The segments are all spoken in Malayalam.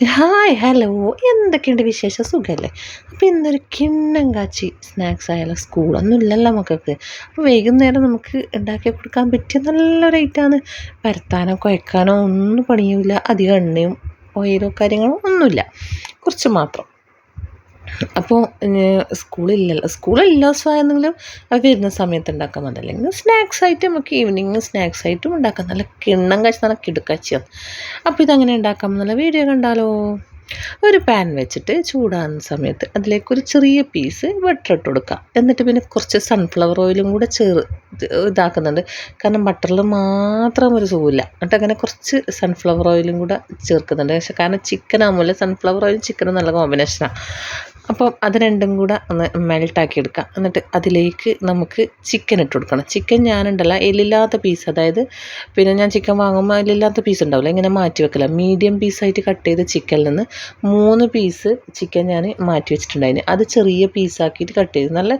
ഹായ് ഹലോ എന്തൊക്കെയുണ്ട് വിശേഷം? സുഖമല്ലേ അപ്പോൾ ഇന്നൊരു കിണ്ണം കാച്ചി സ്നാക്സ് ആയാലും സ്കൂളൊന്നും ഇല്ലല്ലോ മക്കൾക്ക്. അപ്പോൾ വൈകുന്നേരം നമുക്ക് ഉണ്ടാക്കി കൊടുക്കാൻ പറ്റിയ നല്ലൊരു ഐറ്റമാണ് പരത്താനോ കുഴക്കാനോ ഒന്നും പണിയില്ല അധികം എണ്ണയും ഓയിലോ കാര്യങ്ങളോ ഒന്നുമില്ല. കുറച്ച് മാത്രം. അപ്പോൾ സ്കൂളില്ലല്ലോ. സ്കൂളില്ല ദിവസമായിരുന്നെങ്കിലും അവർ വരുന്ന സമയത്ത് ഉണ്ടാക്കാൻ മതി അല്ലെങ്കിൽ സ്നാക്സ് ആയിട്ട് നമുക്ക് ഈവനിങ് സ്നാക്സ് ആയിട്ടും ഉണ്ടാക്കാം. നല്ല കിണ്ണം കാച്ചി നല്ല കിടുക്കാച്ചിയാണ് അപ്പോൾ ഇതങ്ങനെ ഉണ്ടാക്കാം എന്നുള്ള വീഡിയോ കണ്ടാലോ? ഒരു പാൻ വെച്ചിട്ട് ചൂടാകുന്ന സമയത്ത് അതിലേക്ക് ഒരു ചെറിയ പീസ് ബട്ടർ ഇട്ട് കൊടുക്കുക എന്നിട്ട് പിന്നെ കുറച്ച് സൺഫ്ലവർ ഓയിലും കൂടെ ചേർ ഇതാക്കുന്നുണ്ട്. കാരണം ബട്ടറിൽ മാത്രം ഒരു സുഖമില്ല. എന്നിട്ട് അങ്ങനെ കുറച്ച് സൺഫ്ലവർ ഓയിലും കൂടെ ചേർക്കുന്നുണ്ട്. പക്ഷേ കാരണം ചിക്കൻ ആകുമ്പോൾ സൺഫ്ലവർ ഓയിലും ചിക്കനും നല്ല കോമ്പിനേഷനാണ് അപ്പോൾ അത് രണ്ടും കൂടെ ഒന്ന് മെൽട്ടാക്കി എടുക്കാം എന്നിട്ട് അതിലേക്ക് നമുക്ക് ചിക്കൻ ഇട്ട് കൊടുക്കണം. ചിക്കൻ ഞാനുണ്ടല്ല എല്ലില്ലാത്ത പീസ് അതായത് പിന്നെ ഞാൻ ചിക്കൻ വാങ്ങുമ്പോൾ എല്ലില്ലാത്ത പീസ് ഉണ്ടാവില്ല. ഇങ്ങനെ മാറ്റി വെക്കില്ല മീഡിയം പീസായിട്ട് കട്ട് ചെയ്ത ചിക്കനിൽ നിന്ന് മൂന്ന് പീസ് ചിക്കൻ ഞാൻ മാറ്റി വെച്ചിട്ടുണ്ടായിരുന്നു അത് ചെറിയ പീസാക്കിയിട്ട് കട്ട് ചെയ്ത് നല്ല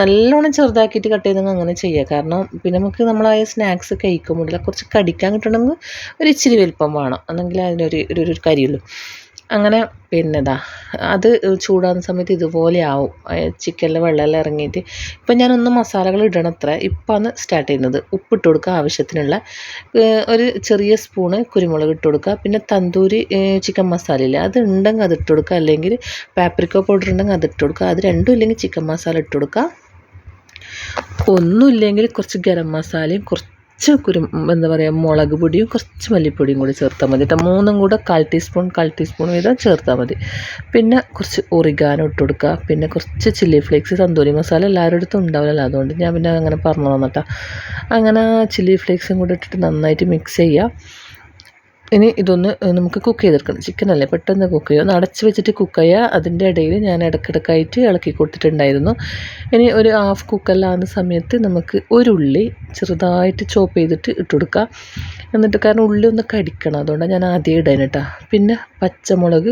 നല്ലോണം ചെറുതാക്കിയിട്ട് കട്ട് ചെയ്തെങ്കിൽ അങ്ങനെ ചെയ്യുക കാരണം പിന്നെ നമുക്ക് നമ്മളായ സ്നാക്സ് കഴിക്കുമ്പോൾ കുറച്ച് കടിക്കാൻ കിട്ടണമെങ്കിൽ ഒരു ഇച്ചിരി വലിപ്പം വേണം. എന്നെങ്കിൽ അതിനൊരു ഒരു കരിയുള്ളൂ അങ്ങനെ പിന്നെ ഇതാ അത് ചൂടാകുന്ന സമയത്ത് ഇതുപോലെ ആവും. ചിക്കനിലെ വെള്ളമെല്ലാം ഇറങ്ങിയിട്ട്. ഇപ്പം ഞാനൊന്ന് മസാലകൾ ഇടണത്ര ഇപ്പമാണ് സ്റ്റാർട്ട് ചെയ്യുന്നത്. ഉപ്പിട്ട് കൊടുക്കുക ആവശ്യത്തിനുള്ള. ഒരു ചെറിയ സ്പൂണ് കുരുമുളക് ഇട്ട് കൊടുക്കുക. പിന്നെ തന്തൂരി ചിക്കൻ മസാല ഇല്ല അത് ഉണ്ടെങ്കിൽ അത് ഇട്ട് കൊടുക്കുക. അല്ലെങ്കിൽ പാപ്രിക്ക പൗഡർ ഉണ്ടെങ്കിൽ അത് ഇട്ട് കൊടുക്കുക. അത് രണ്ടും ഇല്ലെങ്കിൽ ചിക്കൻ മസാല ഇട്ട് കൊടുക്കുക. ഒന്നുമില്ലെങ്കിൽ കുറച്ച് ഗരം മസാലയും കുറച്ച് കുറച്ച് കുരു എന്താ പറയുക മുളക് പൊടിയും കുറച്ച് മല്ലിപ്പൊടിയും കൂടി ചേർത്താൽ മതി. കേട്ടോ മൂന്നും കൂടെ കാൽ ടീസ്പൂൺ കാൽ ടീസ്പൂൺ വീതം ചേർത്താൽ മതി. പിന്നെ കുറച്ച് ഒറിഗാനോ ഇട്ട് കൊടുക്കുക. പിന്നെ കുറച്ച് ചില്ലി ഫ്ലേക്സ് തന്തൂരി മസാല എല്ലാവരുടെ അടുത്തും ഉണ്ടാവില്ലല്ലോ. അതുകൊണ്ട് ഞാൻ പിന്നെ അങ്ങനെ പറഞ്ഞു തന്നിട്ടാ അങ്ങനെ ചില്ലി ഫ്ലേക്സും കൂടെ ഇട്ടിട്ട് നന്നായിട്ട് മിക്സ് ചെയ്യുക. ഇനി ഇതൊന്ന് നമുക്ക് കുക്ക് ചെയ്തെടുക്കണം. ചിക്കൻ അല്ലേ? പെട്ടെന്ന് കുക്ക് ചെയ്യുക. ഒന്ന് അടച്ച് വെച്ചിട്ട് കുക്ക് ചെയ്യുക. അതിന്റെ ഇടയിൽ ഞാൻ ഇടക്കിടക്കായിട്ട് ഇളക്കി കൊടുത്തിട്ടുണ്ടായിരുന്നു. ഇനി ഒരു ഹാഫ് കുക്കല്ലാവുന്ന സമയത്ത് നമുക്ക് ഒരു ഉള്ളി ചെറുതായിട്ട് ചോപ്പ് ചെയ്തിട്ട് ഇട്ട് കൊടുക്കുക എന്നിട്ട് കാരണം ഉള്ളി ഒന്ന് കടിക്കണം. അതുകൊണ്ടാണ് ഞാൻ ആദ്യം ഇടാൻ കേട്ടോ പിന്നെ പച്ചമുളക്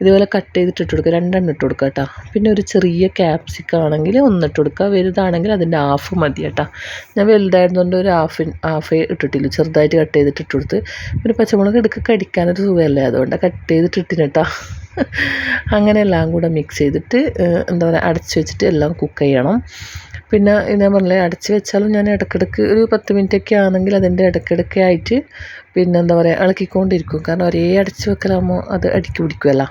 ഇതുപോലെ കട്ട് ചെയ്തിട്ട് ഇട്ട് കൊടുക്കുക. രണ്ടെണ്ണം ഇട്ട് കൊടുക്കുക കേട്ടോ പിന്നെ ഒരു ചെറിയ ക്യാപ്സിക്കം ആണെങ്കിൽ ഒന്നിട്ട് കൊടുക്കുക. വലുതാണെങ്കിൽ അതിന്റെ ഹാഫ് മതി കേട്ടോ ഞാൻ വലുതായതുകൊണ്ട് ഒരു ഹാഫ് ഹാഫേ ഇട്ടിട്ടില്ല. ചെറുതായിട്ട് കട്ട് ചെയ്തിട്ട് ഇട്ട് കൊടുത്ത്. പിന്നെ പച്ചമുളക് നമുക്ക് എടുക്കുക കടിക്കാനൊരു സുഖമല്ലേ? അതുകൊണ്ട് കട്ട് ചെയ്തിട്ട് ഇട്ടിട്ടാ അങ്ങനെ എല്ലാം കൂടെ മിക്സ് ചെയ്തിട്ട് എന്താ പറയുക അടച്ച് വെച്ചിട്ട് എല്ലാം കുക്ക് ചെയ്യണം. പിന്നെ ഞാൻ പറഞ്ഞില്ലേ അടച്ച് വെച്ചാലും ഞാൻ ഇടയ്ക്കിടയ്ക്ക് ഒരു പത്ത് മിനിറ്റൊക്കെ ആണെങ്കിൽ അതിന്റെ ഇടയ്ക്കിടയ്ക്ക് ആയിട്ട് പിന്നെ എന്താ പറയുക ഇളക്കിക്കൊണ്ടിരിക്കും. കാരണം ഒരേ അടച്ച് വെക്കലാകുമ്പോൾ അത് അടിക്കി പിടിക്കുമല്ല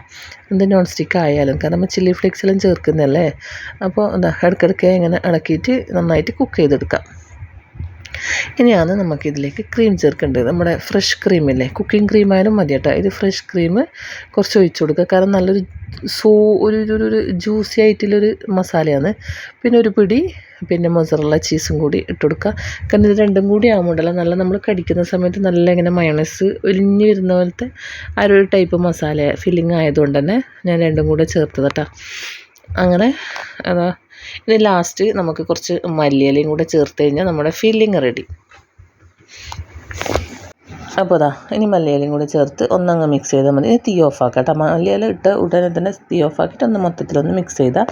എന്ത് നോൺ സ്റ്റിക്ക് ആയാലും. കാരണം നമ്മൾ ചില്ലി ഫ്ലേക്സ് എല്ലാം ചേർക്കുന്നതല്ലേ? അപ്പോൾ എന്താ ഇടയ്ക്കിടയ്ക്ക് ഇങ്ങനെ ഇളക്കിയിട്ട് നന്നായിട്ട് കുക്ക് ചെയ്തെടുക്കാം. ഇനിയാണ് നമുക്കിതിലേക്ക് ക്രീം ചേർക്കേണ്ടത്. നമ്മുടെ ഫ്രഷ് ക്രീമില്ലേ കുക്കിംഗ് ക്രീം ആയാലും മതി കേട്ടോ. ഇത് ഫ്രഷ് ക്രീം കുറച്ച് ഒഴിച്ചു കൊടുക്കുക. കാരണം നല്ലൊരു സോ ഒരു ഒരു ഒരു ജ്യൂസി ആയിട്ടുള്ളൊരു മസാലയാണ്. പിന്നെ ഒരു പിടി പിന്നെ മൊസറല്ല ചീസും കൂടി ഇട്ട് കൊടുക്കുക. കാരണം ഇത് രണ്ടും കൂടി ആകുമ്പോഴല്ല നല്ല നമ്മൾ കടിക്കുന്ന സമയത്ത് നല്ല ഇങ്ങനെ മയണസ് ഒലിഞ്ഞ് വരുന്ന പോലത്തെ ആ ഒരു ടൈപ്പ് മസാല ഫില്ലിംഗ് ആയതുകൊണ്ട് തന്നെ ഞാൻ രണ്ടും കൂടെ ചേർത്തത് കേട്ടോ. അങ്ങനെ അതാ ഇനി ലാസ്റ്റ് നമുക്ക് കുറച്ച് മല്ലിയിലയും കൂടെ ചേർത്ത് കഴിഞ്ഞാൽ നമ്മുടെ ഫില്ലിങ് റെഡി അപ്പോൾ അതാ ഇനി മല്ലിയിലയും കൂടെ ചേർത്ത് ഒന്നങ്ങ് മിക്സ് ചെയ്താൽ മതി. തീ ഓഫ് ആക്കാം കേട്ടോ. മല്ലിയില ഇട്ട് ഉടനെ തന്നെ തീ ഓഫ് ആക്കിയിട്ട് ഒന്ന് മൊത്തത്തിലൊന്ന് മിക്സ് ചെയ്താൽ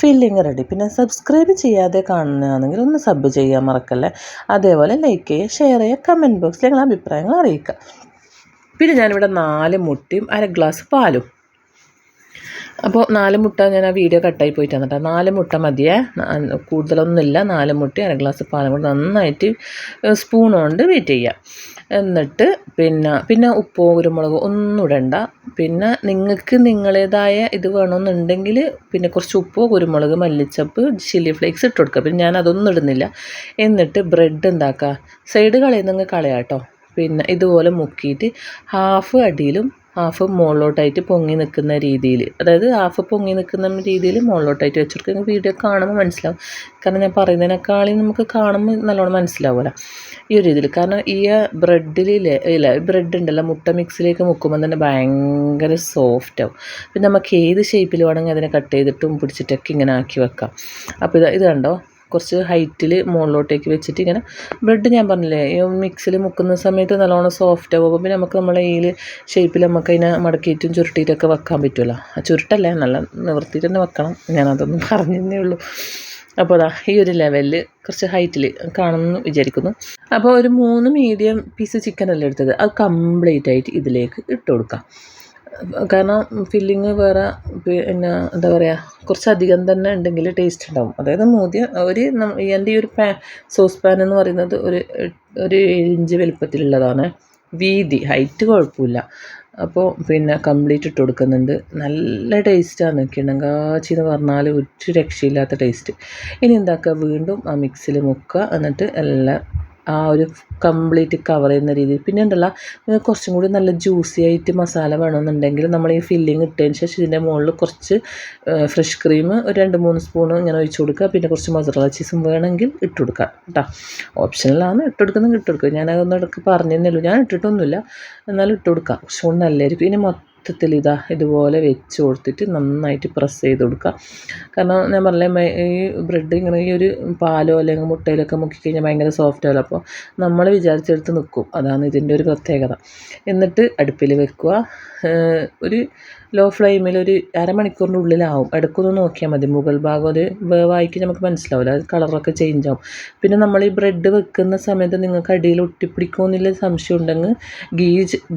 ഫില്ലിങ് റെഡി പിന്നെ സബ്സ്ക്രൈബ് ചെയ്യാതെ കാണുന്നതാണെങ്കിൽ ഒന്ന് സബ് ചെയ്യാൻ മറക്കല്ലേ. അതേപോലെ ലൈക്ക് ചെയ്യുക ഷെയർ ചെയ്യുക കമന്റ് ബോക്സിൽ നിങ്ങളുടെ അഭിപ്രായങ്ങൾ അറിയിക്കുക. പിന്നെ ഞാനിവിടെ നാല് മുട്ടയും അര ഗ്ലാസ് പാലും അപ്പോൾ നാല് മുട്ട ഞാൻ ആ വീഡിയോ കട്ടായി പോയിട്ടാണ് കേട്ടോ നാല് മുട്ട മതിയേ. കൂടുതലൊന്നുമില്ല. നാല് മുട്ട അര ഗ്ലാസ് പാലും കൂടി നന്നായിട്ട് സ്പൂൺ കൊണ്ട് വെയിറ്റ് ചെയ്യുക എന്നിട്ട് പിന്നെ പിന്നെ ഉപ്പോ കുരുമുളകോ ഒന്നും ഇടണ്ട. പിന്നെ നിങ്ങൾക്ക് നിങ്ങളേതായ ഇത് വേണമെന്നുണ്ടെങ്കിൽ പിന്നെ കുറച്ച് ഉപ്പോ കുരുമുളക് മല്ലിച്ചപ്പ് ചില്ലി ഫ്ലേക്സ് ഇട്ട് കൊടുക്കുക പിന്നെ ഞാൻ അതൊന്നും ഇടുന്നില്ല. എന്നിട്ട് ബ്രെഡ് എന്താക്കുക സൈഡ് കളയുന്നെങ്കിൽ കളയാട്ടോ. പിന്നെ ഇതുപോലെ മുക്കിയിട്ട് ഹാഫ് അടിയിലും ഹാഫ് മുകളിലോട്ടായിട്ട് പൊങ്ങി നിൽക്കുന്ന രീതിയിൽ. അതായത് ഹാഫ് പൊങ്ങി നിൽക്കുന്ന രീതിയിൽ മുകളിലോട്ടായിട്ട് വെച്ചെടുക്കുക വീഡിയോ കാണുമ്പോൾ മനസ്സിലാവും. കാരണം ഞാൻ പറയുന്നതിനേക്കാളും നമുക്ക് കാണുമ്പോൾ നല്ലോണം മനസ്സിലാവില്ല ഈ ഒരു രീതിയിൽ. കാരണം ഈ ബ്രെഡിൽ ഇല്ല ബ്രെഡ് ഉണ്ടല്ലോ മുട്ട മിക്സിലേക്ക് മുക്കുമ്പോൾ തന്നെ ഭയങ്കര സോഫ്റ്റ് ആവും. പിന്നെ നമുക്ക് ഏത് ഷേപ്പിൽ വേണമെങ്കിൽ അതിനെ കട്ട് ചെയ്തിട്ടും പിടിച്ചിട്ടൊക്കെ ഇങ്ങനെ ആക്കി വെക്കാം. അപ്പോൾ ഇത് ഇത് കണ്ടോ? കുറച്ച് ഹൈറ്റിൽ മുകളിലോട്ടേക്ക് വെച്ചിട്ട് ഇങ്ങനെ ബ്രെഡ് ഞാൻ പറഞ്ഞില്ലേ മിക്സിൽ മുക്കുന്ന സമയത്ത് നല്ലോണം സോഫ്റ്റ് ആകുമ്പോൾ പിന്നെ നമുക്ക് നമ്മളെ ഈ ഷേപ്പിൽ നമുക്ക് അതിനെ മടക്കിയിട്ടും ചുരുട്ടിയിട്ടൊക്കെ വെക്കാൻ പറ്റുമല്ലോ. ആ ചുരുട്ടല്ലേ നല്ല നിവർത്തിയിട്ട് തന്നെ വെക്കണം ഞാനതൊന്നും പറഞ്ഞതേ ഉള്ളൂ. അപ്പോൾ അതാ ഈ ഒരു ലെവലിൽ കുറച്ച് ഹൈറ്റിൽ കാണുമെന്ന് വിചാരിക്കുന്നു. അപ്പോൾ ഒരു മൂന്ന് മീഡിയം പീസ് ചിക്കൻ അല്ലേ എടുത്തത്? അത് കംപ്ലീറ്റ് ആയിട്ട് ഇതിലേക്ക് ഇട്ട് കൊടുക്കാം. കാരണം ഫില്ലിങ് വേറെ പിന്നെ എന്താ പറയുക കുറച്ചധികം തന്നെ ഉണ്ടെങ്കിൽ ടേസ്റ്റ് ഉണ്ടാവും. അതായത് മൂതിയ ഒരു എന്റെ ഈ ഒരു പാ സോസ് പാൻ എന്ന് പറയുന്നത് ഒരു ഒരു ഏഴ് ഇഞ്ച് വലുപ്പത്തിലുള്ളതാണ്. വീതി ഹൈറ്റ് കുഴപ്പമില്ല. അപ്പോൾ പിന്നെ കംപ്ലീറ്റ് ഇട്ട് കൊടുക്കുന്നുണ്ട്. നല്ല ടേസ്റ്റാണ് കിണങ്കാച്ചി എന്ന് പറഞ്ഞാൽ ഒരു രക്ഷയില്ലാത്ത ടേസ്റ്റ് ഇനി എന്താക്കുക? വീണ്ടും ആ മിക്സിയിൽ മുക്കുക. എന്നിട്ട് എല്ലാം ആ ഒരു കംപ്ലീറ്റ് കവർ ചെയ്യുന്ന രീതിയിൽ. പിന്നെ ഉണ്ടല്ല കുറച്ചും കൂടി നല്ല ജ്യൂസി ആയിട്ട് മസാല വേണമെന്നുണ്ടെങ്കിൽ നമ്മൾ ഈ ഫില്ലിങ് ഇട്ടതിന് ശേഷം ഇതിന്റെ മുകളിൽ കുറച്ച് ഫ്രഷ് ക്രീം ഒരു രണ്ട് മൂന്ന് സ്പൂൺ ഇങ്ങനെ ഒഴിച്ചു കൊടുക്കുക. പിന്നെ കുറച്ച് മസാല ചീസും വേണമെങ്കിൽ ഇട്ട് കൊടുക്കാം കേട്ടോ. ഓപ്ഷനിലാണ് ഇട്ട് കൊടുക്കുന്നെങ്കിൽ ഇട്ട് കൊടുക്കുക. ഞാനതൊന്നും ഇടയ്ക്ക് പറഞ്ഞതേ ഉള്ളൂ ഞാൻ ഇട്ടിട്ടൊന്നുമില്ല. എന്നാലും ഇട്ട് കൊടുക്കാം കുറച്ചും കൂടി നല്ലതായിരിക്കും. ഇനി മൊത്തത്തിൽ ഇതാ ഇതുപോലെ വെച്ച് കൊടുത്തിട്ട് നന്നായിട്ട് പ്രസ് ചെയ്ത് കൊടുക്കുക. കാരണം ഞാൻ പറഞ്ഞില്ലേ ഈ ബ്രെഡ് ഇങ്ങനെ ഈ ഒരു പാലോ അല്ലെങ്കിൽ മുട്ടയിലൊക്കെ മുക്കി കഴിഞ്ഞാൽ ഭയങ്കര സോഫ്റ്റ് ആവില്ല. അപ്പോൾ നമ്മൾ വിചാരിച്ചെടുത്ത് നിൽക്കും. അതാണ് ഇതിന്റെ ഒരു പ്രത്യേകത. എന്നിട്ട് അടുപ്പിൽ വെക്കുക. ഒരു ലോ ഫ്ലെയിമിൽ ഒരു അരമണിക്കൂറിന്റെ ഉള്ളിലാവും. ഇടയ്ക്കൊന്ന് നോക്കിയാൽ മതി. മുകൾ ഭാഗം ഒരു വേവായിക്ക് നമുക്ക് മനസ്സിലാവില്ല. അത് കളറൊക്കെ ചേഞ്ച് ആവും. പിന്നെ നമ്മൾ ഈ ബ്രെഡ് വെക്കുന്ന സമയത്ത് നിങ്ങൾക്ക് അടിയിൽ ഒട്ടിപ്പിടിക്കുമെന്നുള്ള സംശയം ഉണ്ടെങ്കിൽ ഗീ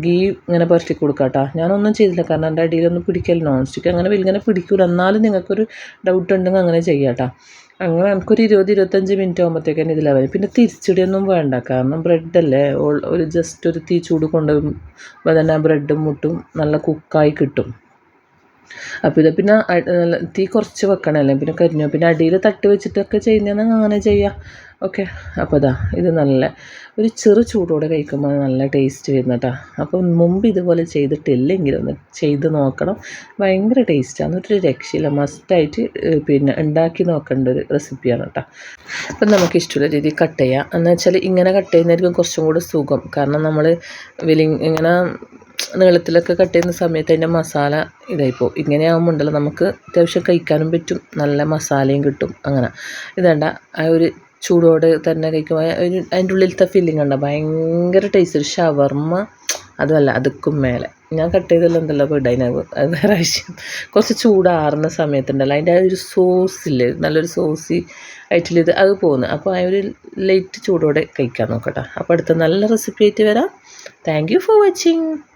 ഗീ ഇങ്ങനെ പുരട്ടി കൊടുക്കുക കേട്ടോ. ഞാനൊന്നും ചെയ്തില്ല. കാരണം എന്റെ അടിയിലൊന്നും പിടിക്കൽ നോൺ സ്റ്റിക്ക് അങ്ങനെ ഇങ്ങനെ പിടിക്കില്ല എന്നാലും നിങ്ങൾക്കൊരു ഡൗട്ട് ഉണ്ടെങ്കിൽ അങ്ങനെ ചെയ്യാം കേട്ടോ. അങ്ങനെ നമുക്കൊരു ഇരുപത് ഇരുപത്തഞ്ച് മിനിറ്റ് ആകുമ്പോഴത്തേക്കാണ് ഇതിലാവും പിന്നെ തിരിച്ചിടിയൊന്നും വേണ്ട. കാരണം ബ്രെഡല്ലേ ഒരു ജസ്റ്റ് ഒരു തീ ചൂട് കൊണ്ടുപോകുമ്പോൾ തന്നെ ബ്രെഡും മുട്ടും നല്ല കുക്കായി കിട്ടും. അപ്പോൾ ഇത് പിന്നെ തീ കുറച്ച് വെക്കണമല്ലേ പിന്നെ കരിഞ്ഞു. പിന്നെ അടിയിൽ തട്ട് വെച്ചിട്ടൊക്കെ ചെയ്യുന്നതെന്ന് അങ്ങനെ ചെയ്യാം. ഓക്കെ. അപ്പോൾ ഇതാ ഇത് നല്ല ഒരു ചെറു ചൂടോടെ കഴിക്കുമ്പോൾ നല്ല ടേസ്റ്റ് വരുന്ന കേട്ടോ അപ്പം മുമ്പ് ഇതുപോലെ ചെയ്തിട്ടില്ലെങ്കിൽ ഒന്ന് ചെയ്ത് നോക്കണം. ഭയങ്കര ടേസ്റ്റാണ് ഒരു രക്ഷയില്ല. മസ്റ്റായിട്ട് പിന്നെ ഉണ്ടാക്കി നോക്കേണ്ട ഒരു റെസിപ്പിയാണ് കേട്ടോ അപ്പം നമുക്ക് ഇഷ്ടമുള്ള രീതിയിൽ കട്ട് ചെയ്യാം. എന്ന് വെച്ചാൽ ഇങ്ങനെ കട്ട് ചെയ്യുന്നതായിരിക്കും കുറച്ചും കൂടി സുഖം. കാരണം നമ്മൾ വലി ഇങ്ങനെ നീളത്തിലൊക്കെ കട്ട് ചെയ്യുന്ന സമയത്ത് അതിന്റെ മസാല ഇതായിപ്പോൾ ഇങ്ങനെ ആകുമ്പോണ്ടല്ലോ നമുക്ക് അത്യാവശ്യം കഴിക്കാനും പറ്റും. നല്ല മസാലയും കിട്ടും. അങ്ങനെ. ഇതേണ്ട. ആ ഒരു ചൂടോടെ തന്നെ കഴിക്കുമ്പോൾ അതിന്റെ ഉള്ളിലത്തെ ഫീലിംഗ് ഉണ്ട് ഭയങ്കര ടേസ്റ്റ് ഒരു ഷവർമ്മ അതുമല്ല അതുക്കും മേലെ. ഞാൻ കട്ട് ചെയ്തല്ലോ എന്തല്ലോ ഇടതിനകത്ത് അത് വേറെ ആവശ്യം. കുറച്ച് ചൂടാറുന്ന സമയത്തുണ്ടല്ലോ. അതിന്റെ ആ ഒരു സോസില്ലേ നല്ലൊരു സോസി ആയിട്ടുള്ള ഇത്? അത് പോകുന്നു അപ്പോൾ ആ ഒരു ലൈറ്റ് ചൂടോടെ കഴിക്കാൻ നോക്കട്ടെ. അപ്പോൾ അടുത്ത നല്ല റെസിപ്പി ആയിട്ട് വരാം. Thank you for watching